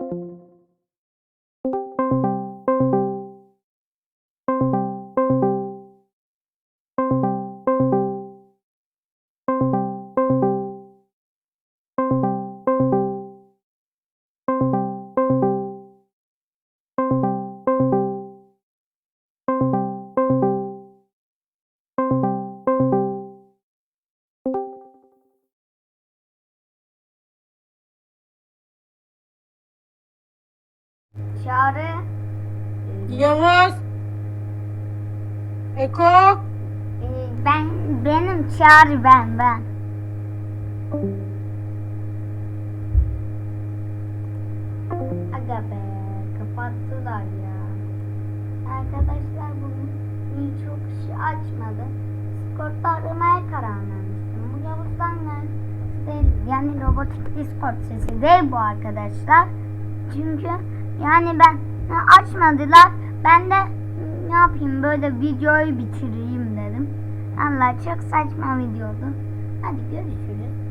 you Çağrı. Yavuz. Eko. Ee, ben benim Çağrı ben ben. Aga be kapattılar ya. Arkadaşlar hiç çok kişi açmadı. Discord'da aramaya karar vermiştim. Bu Yavuz'dan geldi. Yani robotik Discord sesi değil bu arkadaşlar. Çünkü yani ben açmadılar. Ben de ne yapayım böyle videoyu bitireyim dedim. Allah çok saçma videodu. Hadi görüşürüz.